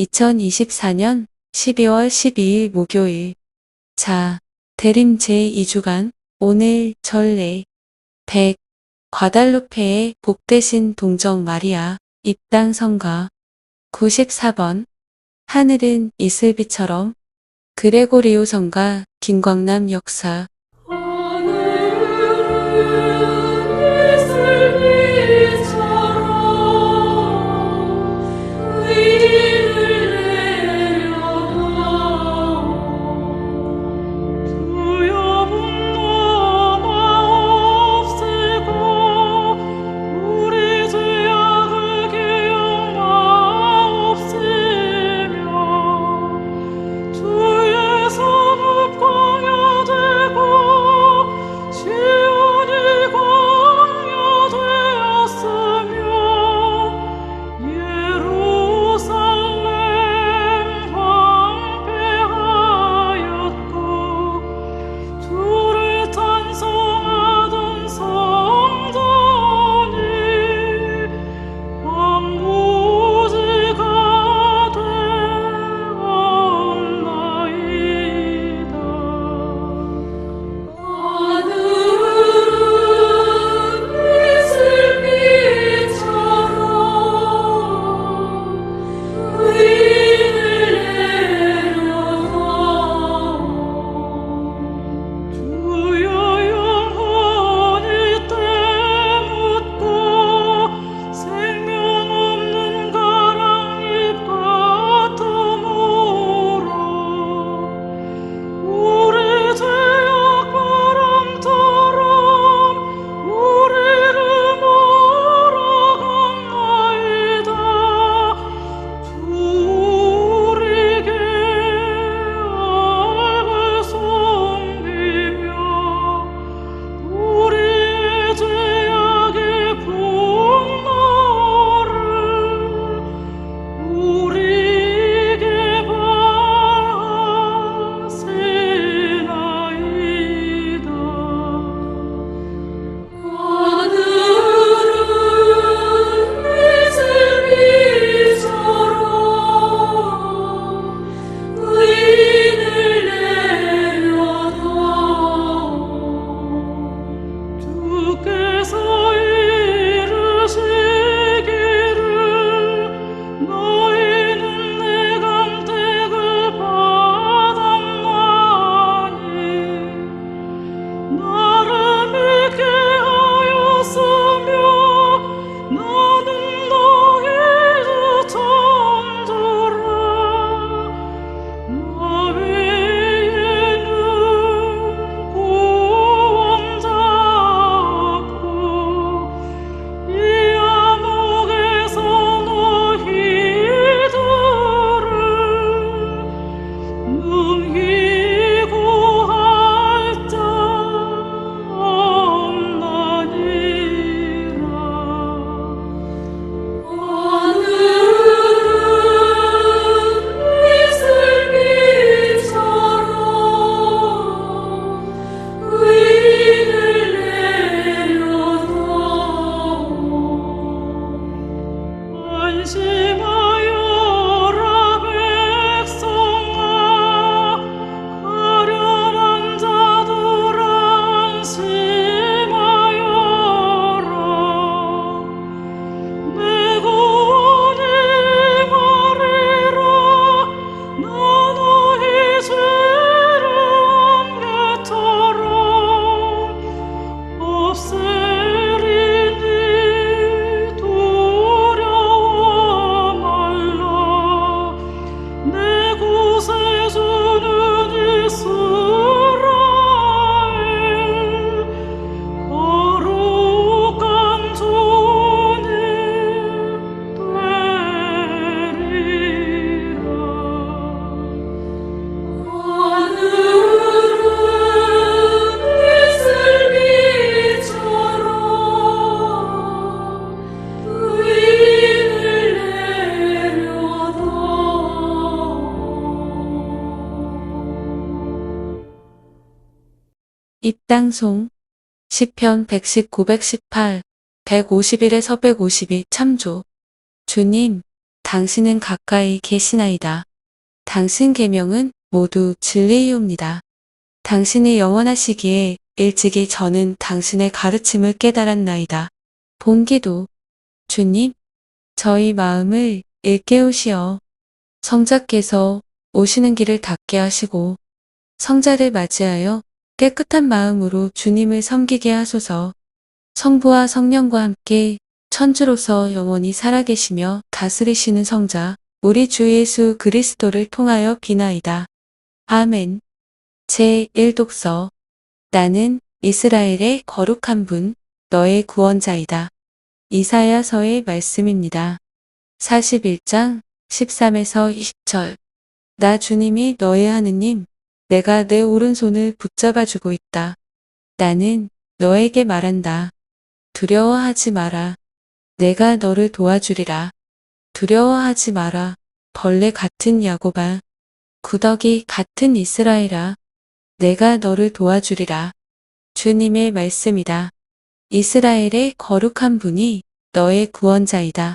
2024년 12월 12일 목요일. 자, 대림 제2주간 오늘 전례 100 과달루페의 복 대신 동정 마리아 입당 성가 94번. 하늘은 이슬비처럼 그레고리오 성가 김광남 역사 땅송 10편 110, 918, 151에서 152 참조 주님, 당신은 가까이 계시나이다. 당신 계명은 모두 진리이옵니다. 당신이 영원하시기에 일찍이 저는 당신의 가르침을 깨달았나이다. 본기도 주님, 저희 마음을 일깨우시어 성자께서 오시는 길을 닫게 하시고 성자를 맞이하여 깨끗한 마음으로 주님을 섬기게 하소서 성부와 성령과 함께 천주로서 영원히 살아계시며 다스리시는 성자 우리 주 예수 그리스도를 통하여 비나이다. 아멘. 제1독서 나는 이스라엘의 거룩한 분, 너의 구원자이다. 이사야서의 말씀입니다. 41장 13에서 20절 나 주님이 너의 하느님, 내가 내 오른손을 붙잡아주고 있다. 나는 너에게 말한다. 두려워하지 마라. 내가 너를 도와주리라. 두려워하지 마라. 벌레 같은 야고바. 구더기 같은 이스라엘아. 내가 너를 도와주리라. 주님의 말씀이다. 이스라엘의 거룩한 분이 너의 구원자이다.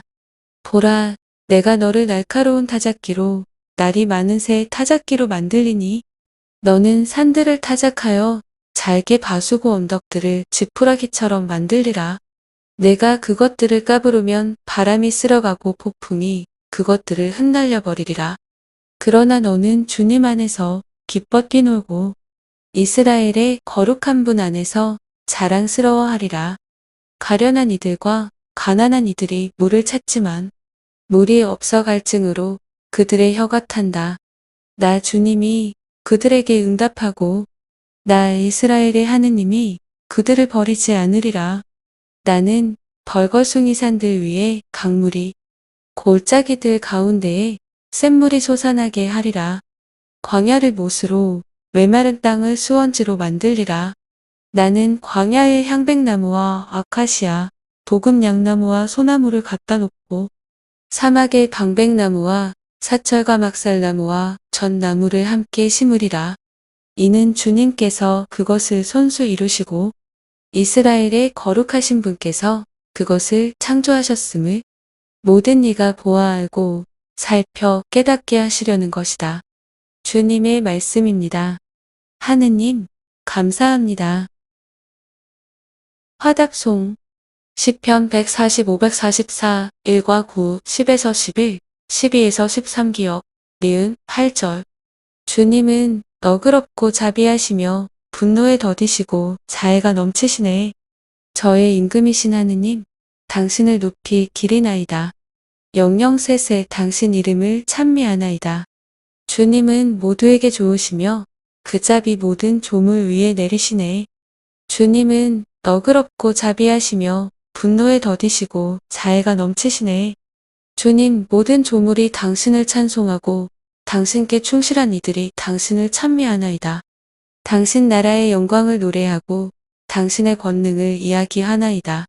보라, 내가 너를 날카로운 타작기로, 날이 많은 새 타작기로 만들리니, 너는 산들을 타작하여 잘게 바수고 언덕들을 지푸라기처럼 만들리라. 내가 그것들을 까부르면 바람이 쓸어가고 폭풍이 그것들을 흩날려 버리리라. 그러나 너는 주님 안에서 기뻐 뛰놀고 이스라엘의 거룩한 분 안에서 자랑스러워하리라. 가련한 이들과 가난한 이들이 물을 찾지만 물이 없어 갈증으로 그들의 혀가 탄다. 나 주님이 그들에게 응답하고 나 이스라엘의 하느님이 그들을 버리지 않으리라. 나는 벌거숭이 산들 위에 강물이 골짜기들 가운데에 샘물이 솟아나게 하리라. 광야를 못으로 메마른 땅을 수원지로 만들리라. 나는 광야의 향백나무와 아카시아, 도금양나무와 소나무를 갖다 놓고 사막의 방백나무와 사철과 막살나무와 전나무를 함께 심으리라. 이는 주님께서 그것을 손수 이루시고 이스라엘의 거룩하신 분께서 그것을 창조하셨음을 모든 이가 보아 알고 살펴 깨닫게 하시려는 것이다. 주님의 말씀입니다. 하느님, 감사합니다. 화답송 시편 145, 144, 1과 9, 10에서 11, 12에서 13기역, 니은 8절 주님은 너그럽고 자비하시며 분노에 더디시고 자애가 넘치시네. 저의 임금이신 하느님, 당신을 높이 기리나이다. 영영세세 당신 이름을 찬미하나이다. 주님은 모두에게 좋으시며 그 자비 모든 조물 위에 내리시네. 주님은 너그럽고 자비하시며 분노에 더디시고 자애가 넘치시네. 주님 모든 조물이 당신을 찬송하고 당신께 충실한 이들이 당신을 찬미하나이다. 당신 나라의 영광을 노래하고 당신의 권능을 이야기하나이다.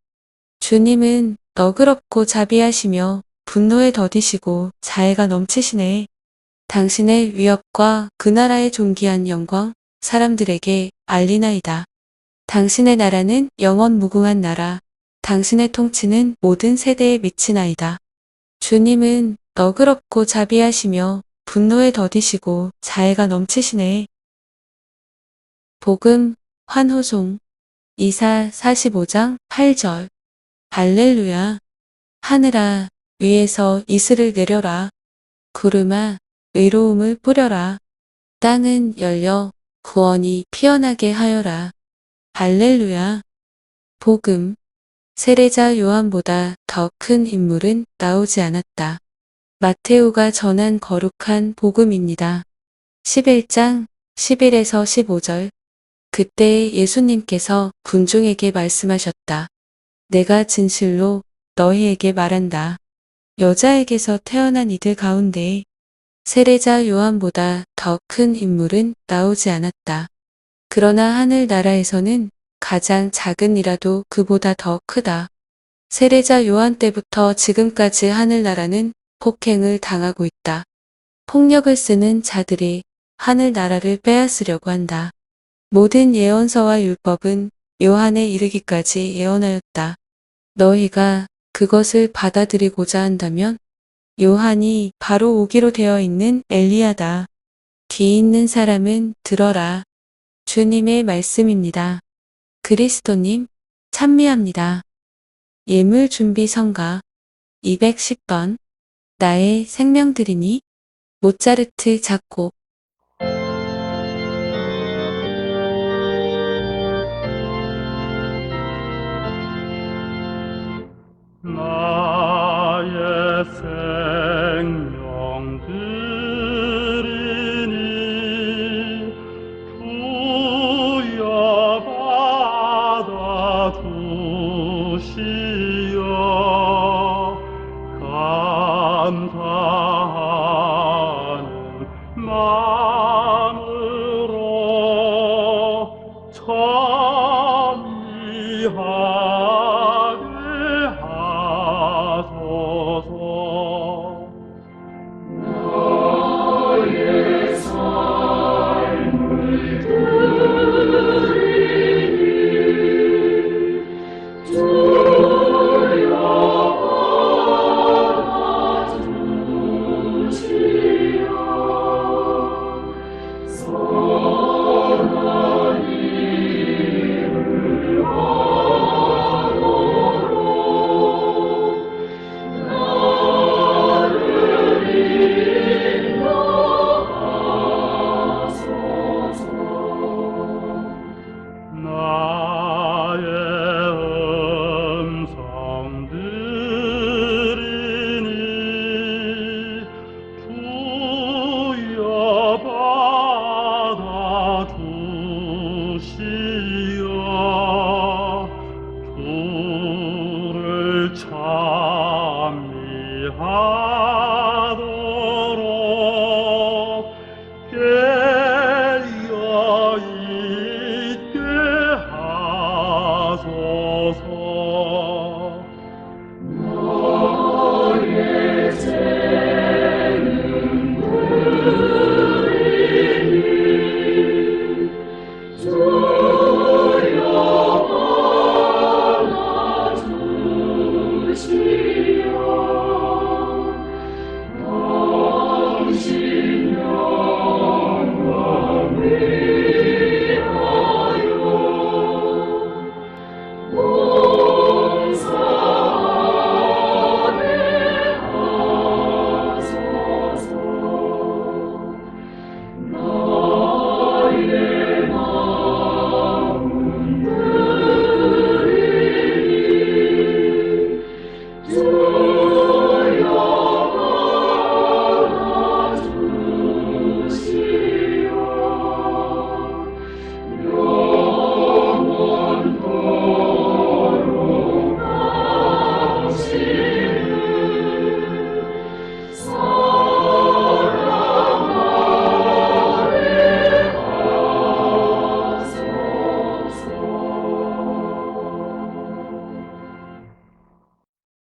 주님은 너그럽고 자비하시며 분노에 더디시고 자애가 넘치시네. 당신의 위협과 그 나라의 존귀한 영광 사람들에게 알리나이다. 당신의 나라는 영원 무궁한 나라, 당신의 통치는 모든 세대에 미치나이다. 주님은 너그럽고 자비하시며 분노에 더디시고 자애가 넘치시네. 복음 환호송 이사 45장 8절. 할렐루야. 하늘아 위에서 이슬을 내려라. 구름아 의로움을 뿌려라. 땅은 열려 구원이 피어나게 하여라. 할렐루야. 복음 세례자 요한보다 더 큰 인물은 나오지 않았다. 마테오가 전한 거룩한 복음입니다. 11장 11에서 15절 그때 예수님께서 군중에게 말씀하셨다. 내가 진실로 너희에게 말한다. 여자에게서 태어난 이들 가운데 세례자 요한보다 더 큰 인물은 나오지 않았다. 그러나 하늘 나라에서는 가장 작은 이라도 그보다 더 크다. 세례자 요한 때부터 지금까지 하늘나라는 폭행을 당하고 있다. 폭력을 쓰는 자들이 하늘나라를 빼앗으려고 한다. 모든 예언서와 율법은 요한에 이르기까지 예언하였다. 너희가 그것을 받아들이고자 한다면 요한이 바로 오기로 되어 있는 엘리야다. 귀 있는 사람은 들어라. 주님의 말씀입니다. 그리스도님, 찬미합니다. 예물 준비 성가 210번 나의 생명들이니 모차르트 작곡 두시어 감사하는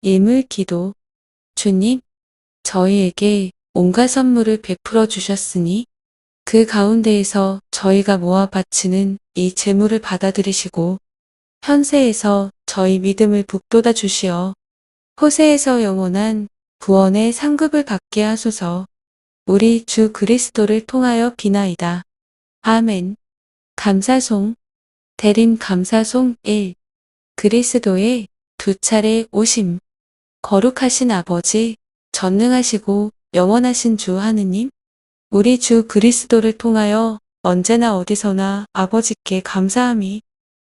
예물 기도. 주님, 저희에게 온갖 선물을 베풀어 주셨으니 그 가운데에서 저희가 모아 바치는 이 재물을 받아들이시고 현세에서 저희 믿음을 북돋아 주시어 호세에서 영원한 구원의 상급을 받게 하소서. 우리 주 그리스도를 통하여 비나이다. 아멘. 감사송. 대림 감사송 1 그리스도의 두 차례 오심 거룩하신 아버지, 전능하시고 영원하신 주 하느님, 우리 주 그리스도를 통하여 언제나 어디서나 아버지께 감사함이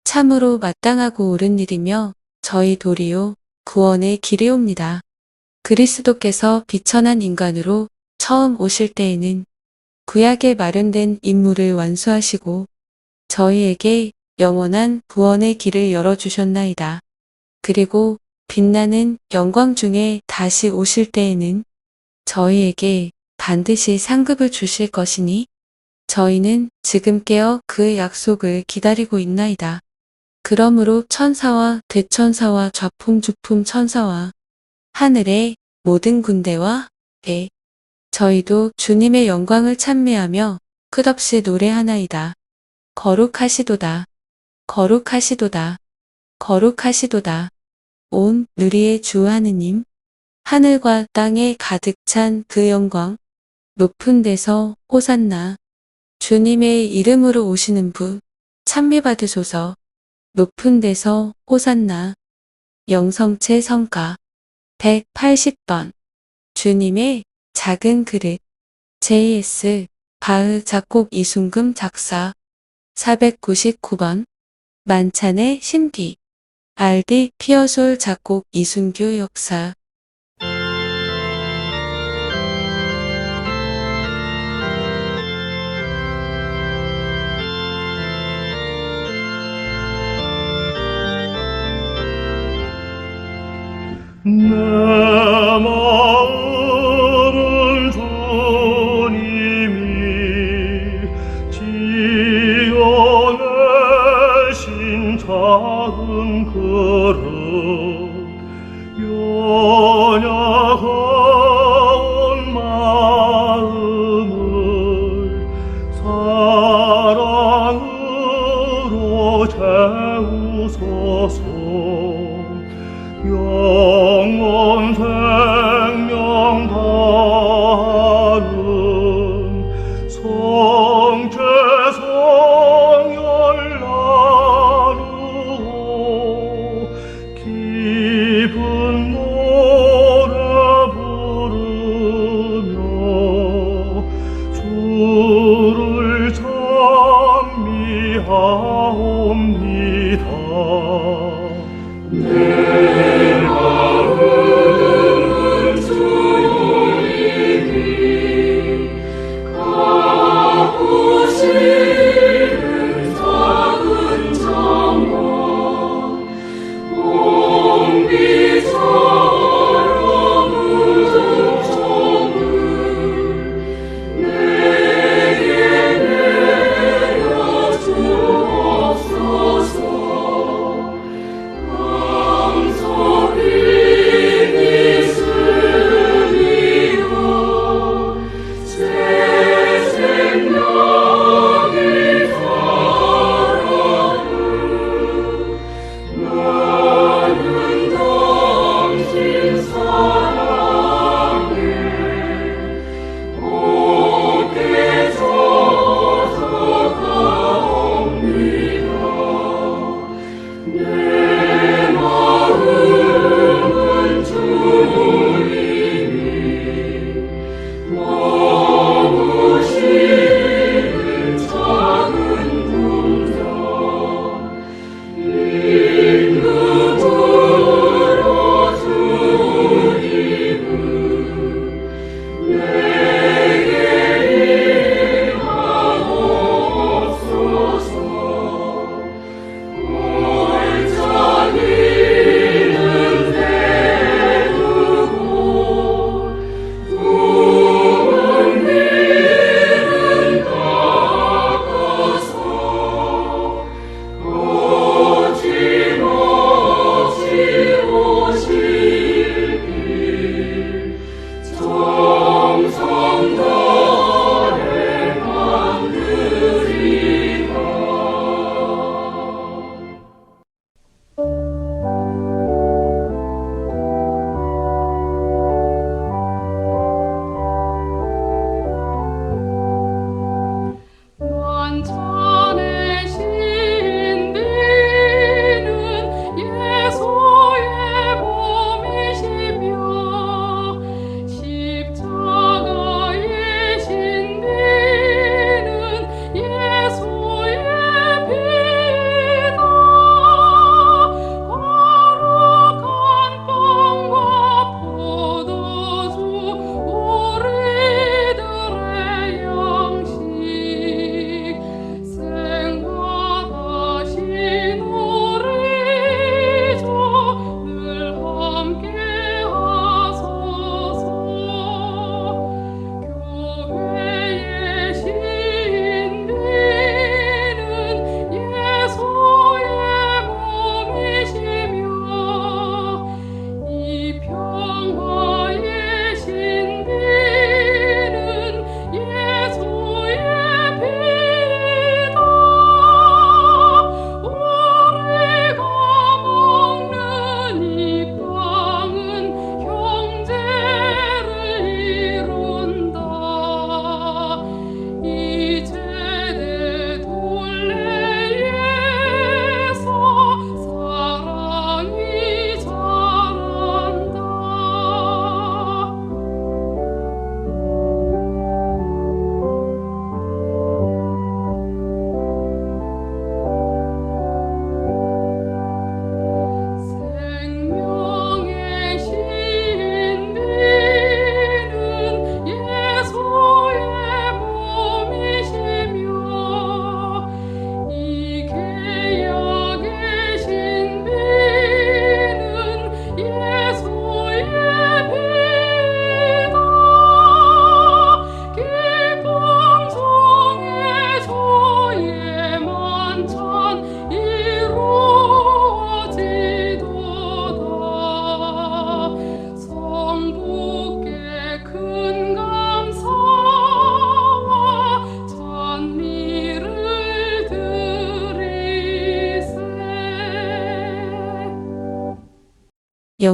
참으로 마땅하고 옳은 일이며 저희 도리요 구원의 길이옵니다. 그리스도께서 비천한 인간으로 처음 오실 때에는 구약에 마련된 임무를 완수하시고 저희에게 영원한 구원의 길을 열어주셨나이다. 그리고 빛나는 영광 중에 다시 오실 때에는 저희에게 반드시 상급을 주실 것이니 저희는 지금 깨어 그 약속을 기다리고 있나이다. 그러므로 천사와 대천사와 좌풍주풍 천사와 하늘의 모든 군대와 배 저희도 주님의 영광을 찬미하며 끝없이 노래하나이다. 거룩하시도다. 거룩하시도다. 거룩하시도다. 온 누리의 주 하느님, 하늘과 땅에 가득 찬 그 영광. 높은 데서 호산나. 주님의 이름으로 오시는 분, 찬미받으소서. 높은 데서 호산나. 영성체 성가. 180번. 주님의 작은 그릇. JS 바흐 작곡 이순금 작사. 499번. 만찬의 신비. RD 피어솔 작곡 이순규 역사. be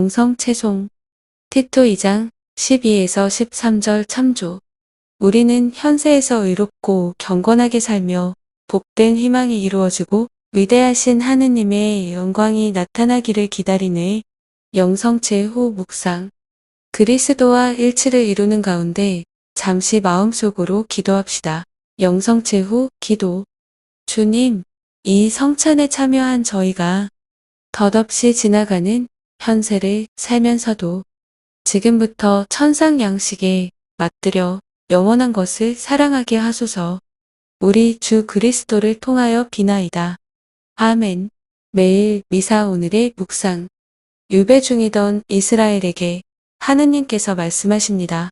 영성 채송. 티토 2장 12에서 13절 참조. 우리는 현세에서 의롭고 경건하게 살며 복된 희망이 이루어지고 위대하신 하느님의 영광이 나타나기를 기다리네 영성체 후 묵상. 그리스도와 일치를 이루는 가운데 잠시 마음속으로 기도합시다. 영성체 후 기도. 주님, 이 성찬에 참여한 저희가 덧없이 지나가는 현세를 살면서도 지금부터 천상 양식에 맞들여 영원한 것을 사랑하게 하소서. 우리 주 그리스도를 통하여 비나이다. 아멘. 매일 미사 오늘의 묵상. 유배 중이던 이스라엘에게 하느님께서 말씀하십니다.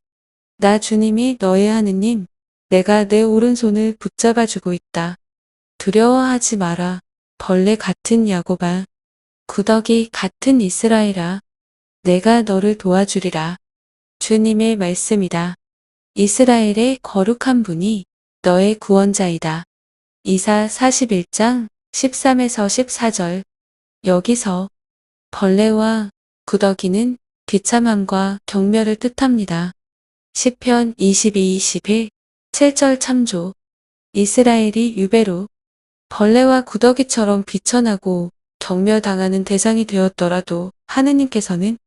나 주님이 너의 하느님, 내가 내 오른손을 붙잡아주고 있다. 두려워하지 마라. 벌레 같은 야고바. 구더기 같은 이스라엘아. 내가 너를 도와주리라. 주님의 말씀이다. 이스라엘의 거룩한 분이 너의 구원자이다. 이사 41장 13에서 14절. 여기서 벌레와 구더기는 비참함과 경멸을 뜻합니다. 시편 22, 21, 7절 참조. 이스라엘이 유배로 벌레와 구더기처럼 비천하고 경멸당하는 대상이 되었더라도 하느님께서는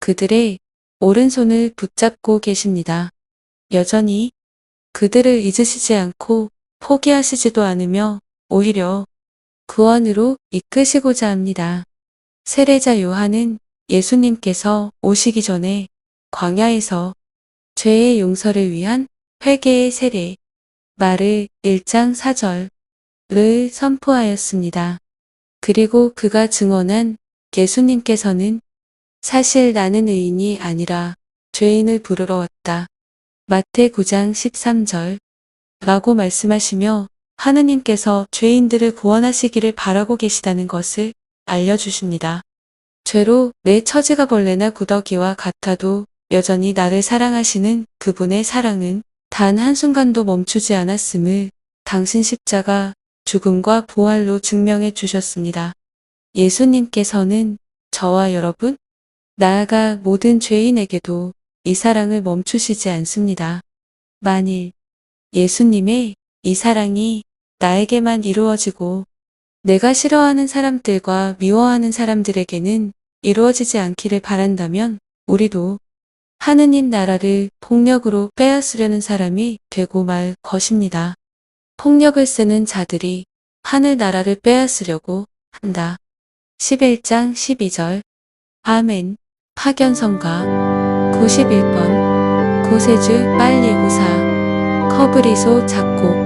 그들의 오른손을 붙잡고 계십니다. 여전히 그들을 잊으시지 않고 포기하시지도 않으며 오히려 구원으로 이끄시고자 합니다. 세례자 요한은 예수님께서 오시기 전에 광야에서 죄의 용서를 위한 회개의 세례, 말을 1장 4절을 선포하였습니다. 그리고 그가 증언한 예수님께서는 사실 나는 의인이 아니라 죄인을 부르러 왔다. 마태 9장 13절 라고 말씀하시며 하느님께서 죄인들을 구원하시기를 바라고 계시다는 것을 알려주십니다. 죄로 내 처지가 벌레나 구더기와 같아도 여전히 나를 사랑하시는 그분의 사랑은 단 한순간도 멈추지 않았음을 당신 십자가 죽음과 부활로 증명해 주셨습니다. 예수님께서는 저와 여러분, 나아가 모든 죄인에게도 이 사랑을 멈추시지 않습니다. 만일 예수님의 이 사랑이 나에게만 이루어지고 내가 싫어하는 사람들과 미워하는 사람들에게는 이루어지지 않기를 바란다면 우리도 하느님 나라를 폭력으로 빼앗으려는 사람이 되고 말 것입니다. 폭력을 쓰는 자들이 하늘 나라를 빼앗으려고 한다. 11장 12절. 아멘. 파견성가. 91번. 구세주 빨리 오사. 커브리소 작곡